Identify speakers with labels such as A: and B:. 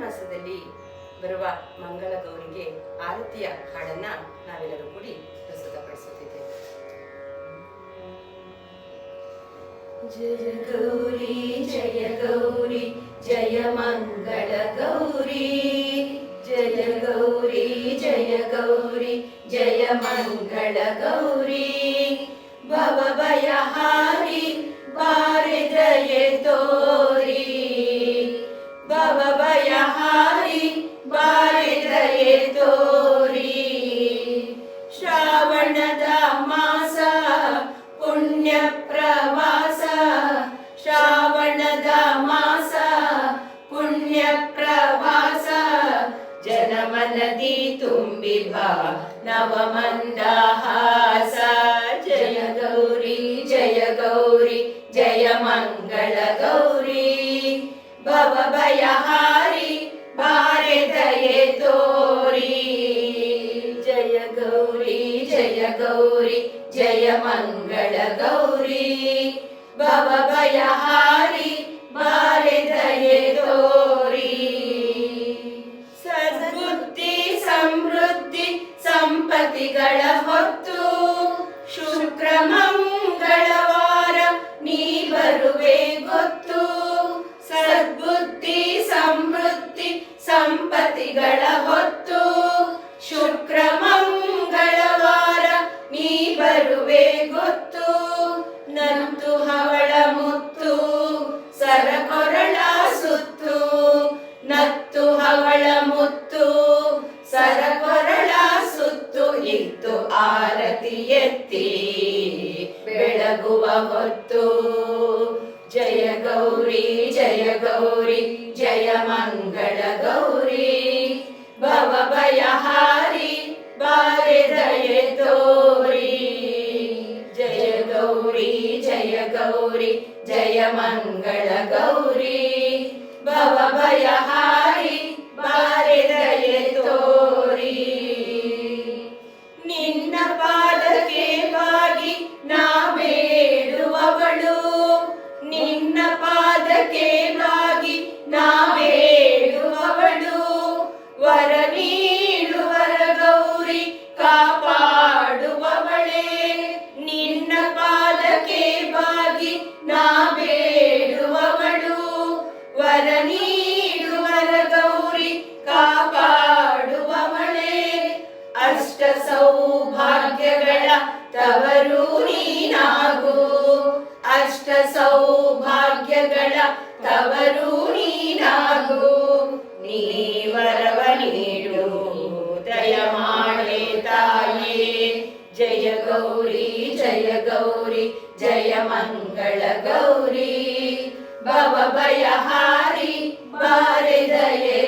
A: ಮಾಸದಲ್ಲಿ ಬರುವ ಮಂಗಳ ಗೌರಿಗೆ ಆರತಿಯ ಹಾಡನ್ನ ನಾವೆಲ್ಲರೂ ಕೂಡಿ ಪ್ರಸ್ತುತಪಡಿಸುತ್ತಿದ್ದೇವೆ.
B: ಜಯ ಗೌರಿ ಜಯ ಗೌರಿ, ಜಯ ಮಂಗಳ ಗೌರಿ. ಜಯ ಗೌರಿ ಜಯ ಗೌರಿ, ಜಯ ಮಂಗಳ ಗೌರಿ. ಭವ ಭಯ ಶ್ರಾವಣದ ಮಾಸ ಪುಣ್ಯ ಪ್ರವಾಸ ಜನಮನದಿ ತುಂಬಿ ಬಾ, ನವಮಂದಹಾಸ. ಜಯ ಗೌರಿ ಜಯ ಗೌರಿ, ಜಯ ಮಂಗಳ ಗೌರಿ. ಭವ ಭಯ ಹಾರಿ ಬಾರೆ ದಯೆ ತೋರಿ. ಜಯ ಗೌರಿ ಜಯ ಗೌರಿ, ಜಯ ಮಂಗಳ ಗೌರಿ. ಭವ ಭಯ ಸಂಪತ್ತಿಗಳ ಹೊತ್ತು ಶುಕ್ರ ಮಂಗಳವಾರ ನೀ ಬರುವೆ ಗೊತ್ತು. ಸದ್ಬುದ್ಧಿ, ಸಮೃದ್ಧಿ, ಸಂಪತ್ತಿಗಳ ಹೊತ್ತು ಶುಕ್ರ ಮಂಗಳವಾರ ನೀ ಬರುವೆ ಗೊತ್ತು. ನಂತು ಹವಳ ಮುತ್ತು, ಸರಕೊರಳ ಸುತ್ತು. ನತ್ತು ಹವಳ ಮುತ್ತು ಎತ್ತಿ ಬೆಳಗುವ ಹೊತ್ತು. ಜಯ ಗೌರಿ ಜಯ ಗೌರಿ, ಜಯ ಮಂಗಳ ಗೌರಿ. ಭವ ಭಯ ಹಾರಿ, ಬಾರೆ ದಯೆ ತೋರಿ. ಜಯ ಗೌರಿ ಜಯ ಗೌರಿ, ಜಯ ಮಂಗಳ ಗೌರಿ. ಭವ ಭಯ ತವರು ನೀನಾಗು. ಅಷ್ಟ ಸೌಭಾಗ್ಯಗಳ ತವರು ನೀನಾಗು. ನೀ ವರವ ನೀಡು, ದಯ ಮಾಡೆ ತಾಯೇ. ಜಯ ಗೌರಿ ಜಯ ಗೌರಿ, ಜಯ ಮಂಗಳ ಗೌರಿ. ಭವ ಭಯ ಹಾರಿ, ಬಾರೆ ದಯೆ